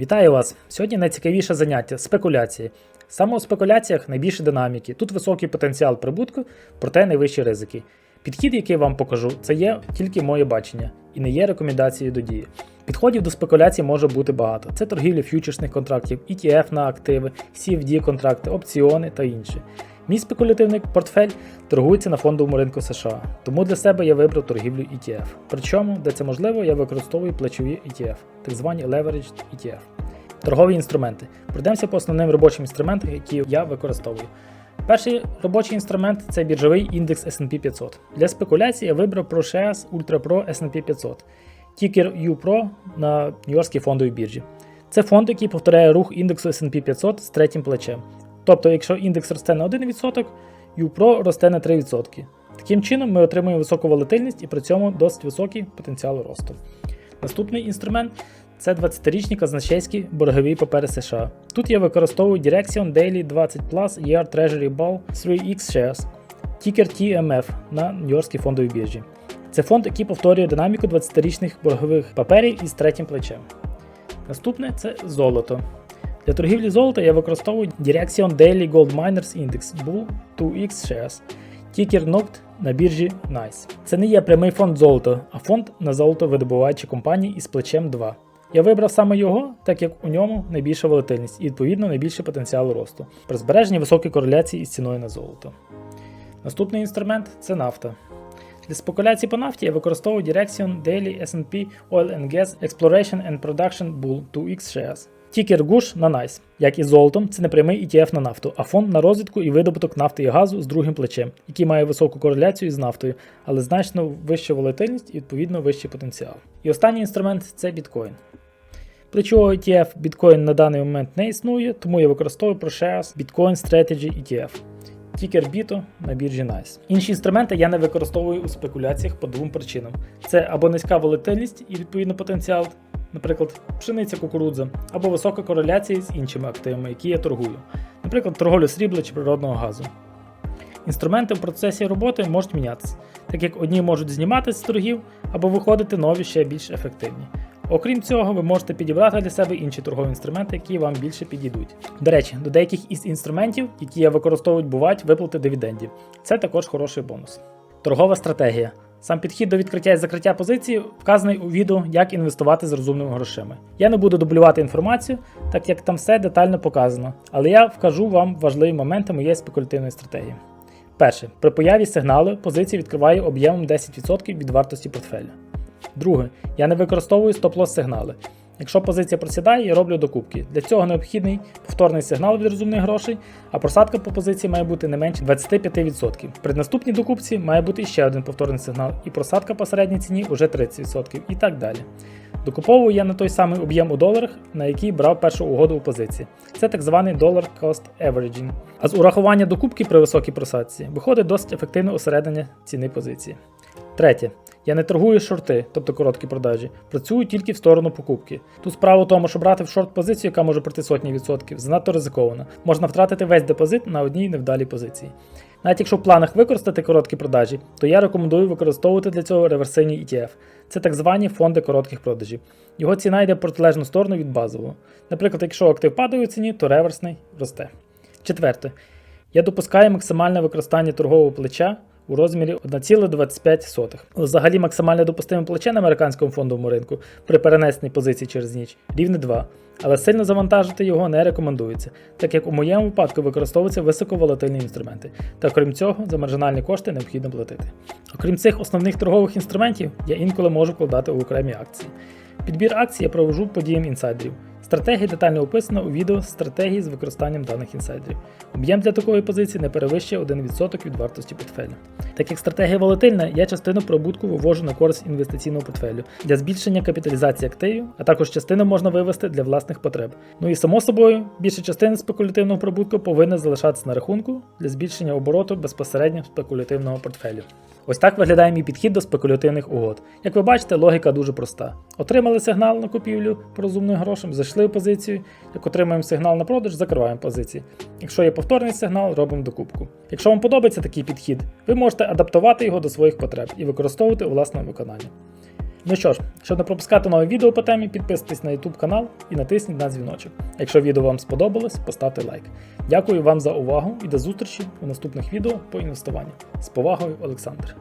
Вітаю вас! Сьогодні найцікавіше заняття спекуляції. Саме у спекуляціях найбільше динаміки. Тут високий потенціал прибутку, проте найвищі ризики. Підхід, який вам покажу, це є тільки моє бачення і не є рекомендацією до дії. Підходів до спекуляцій може бути багато. Це торгівля фьючерсних контрактів, ETF на активи, CFD контракти, опціони та інші. Мій спекулятивний портфель торгується на фондовому ринку США, тому для себе я вибрав торгівлю ETF. Причому, де це можливо, я використовую плечові ETF, так звані Leveraged ETF. Торгові інструменти. Пройдемося по основним робочим інструментам, які я використовую. Перший робочий інструмент це біржовий індекс SP 500. Для спекуляції я вибрав ProShares Ultra Pro SP 500, тікер UPRO на Нью-Йоркській фондовій біржі. Це фонд, який повторяє рух індексу SP 500 з третім плечем. Тобто, якщо індекс росте на 1%, UPRO росте на 3%. Таким чином, ми отримуємо високу волатильність і при цьому досить високий потенціал росту. Наступний інструмент це 20-річні казначейські боргові папери США. Тут я використовую Direction Daily 20 Plus Year Treasury Ball 3X Shares, тікер TMF на Нью-Йоркській фондовій біржі. Це фонд, який повторює динаміку 20-річних боргових паперів із третім плечем. Наступне це золото. Для торгівлі золота я використовую Direction Daily Gold Miners Index Bull 2X Shares, тікер NOCT на біржі NICE. Це не є прямий фонд золота, а фонд на золото видобуваючі компанії із плечем 2. Я вибрав саме його, так як у ньому найбільша волатильність і відповідно найбільший потенціал росту при збереженні високої кореляції із ціною на золото. Наступний інструмент це нафта. Для спекуляції по нафті я використовую Direction Daily S&P Oil and Gas Exploration and Production Bull 2X Shares. Тікер GUSH на NICE. Як і золотом, це не прямий ETF на нафту, а фонд на розвідку і видобуток нафти і газу з другим плечем, який має високу кореляцію з нафтою, але значно вищу волатильність і відповідно вищий потенціал. І останній інструмент це біткоін. Причому ETF біткоін на даний момент не існує, тому я використовую ProShares Bitcoin Strategy ETF. Тікер біто на біржі NICE. Інші інструменти я не використовую у спекуляціях по двом причинам: це або низька волатильність і відповідно потенціал, наприклад, пшениця кукурудза, або висока кореляція з іншими активами, які я торгую, наприклад, торговлю срібла чи природного газу. Інструменти в процесі роботи можуть мінятися, так як одні можуть зніматися з торгів або виходити нові ще більш ефективні. Окрім цього, ви можете підібрати для себе інші торгові інструменти, які вам більше підійдуть. До речі, до деяких із інструментів, які я використовую, бувають виплати дивідендів. Це також хороший бонус. Торгова стратегія. Сам підхід до відкриття і закриття позиції вказаний у відео, як інвестувати з розумними грошима. Я не буду дублювати інформацію, так як там все детально показано, але я вкажу вам важливі моменти моєї спекулятивної стратегії. Перше, при появі сигналу позиція відкриває об'ємом 10% від вартості портфеля. Друге, я не використовую стоп-лосс сигнали. Якщо позиція просідає, я роблю докупки. Для цього необхідний повторний сигнал від розумних грошей, а просадка по позиції має бути не менше 25%. При наступній докупці має бути ще один повторний сигнал, і просадка по середній ціні вже 30% і так далі. Докуповую я на той самий об'єм у доларах, на який брав першу угоду у позиції. Це так званий Dollar Cost Averaging. А з урахування докупки при високій просадці виходить досить ефективне осередення ціни позиції. Третє. Я не торгую шорти, тобто короткі продажі, працюю тільки в сторону покупки. Тут справа в тому, що брати в шорт позицію, яка може пройти сотні відсотків, занадто ризиковано. Можна втратити весь депозит на одній невдалій позиції. Навіть якщо в планах використати короткі продажі, то я рекомендую використовувати для цього реверсивні ETF. Це так звані фонди коротких продажів. Його ціна йде в протилежну сторону від базового. Наприклад, якщо актив падає у ціні, то реверсний росте. Четверте. Я допускаю максимальне використання торгового плеча у розмірі 1,25. Взагалі максимальне допустиме плече на американському фондовому ринку при перенесенні позиції через ніч рівне 2, але сильно завантажити його не рекомендується, так як у моєму випадку використовуються високоволатильні інструменти, та крім цього за маржинальні кошти необхідно платити. Окрім цих основних торгових інструментів, я інколи можу вкладати у окремі акції. Підбір акцій я провожу подіям інсайдерів. Стратегія детально описана у відео стратегії з використанням даних інсайдерів. Об'єм для такої позиції не перевищує 1% від вартості портфелю. Так як стратегія волатильна, я частину прибутку вивожу на користь інвестиційного портфелю для збільшення капіталізації активів, а також частину можна вивести для власних потреб. Ну і само собою, більша частина спекулятивного прибутку повинна залишатися на рахунку для збільшення обороту безпосередньо спекулятивного портфелю. Ось так виглядає мій підхід до спекулятивних угод. Як ви бачите, логіка дуже проста. Отримали сигнал на купівлю по розумним грошам, зайшли в позицію. Як отримаємо сигнал на продаж, закриваємо позиції. Якщо є повторний сигнал, робимо докупку. Якщо вам подобається такий підхід, ви можете адаптувати його до своїх потреб і використовувати у власному виконанні. Ну що ж, щоб не пропускати нові відео по темі, підписуйтесь на YouTube канал і натисніть на дзвіночок. Якщо відео вам сподобалось, поставте лайк. Дякую вам за увагу і до зустрічі у наступних відео по інвестуванню. З повагою, Олександр.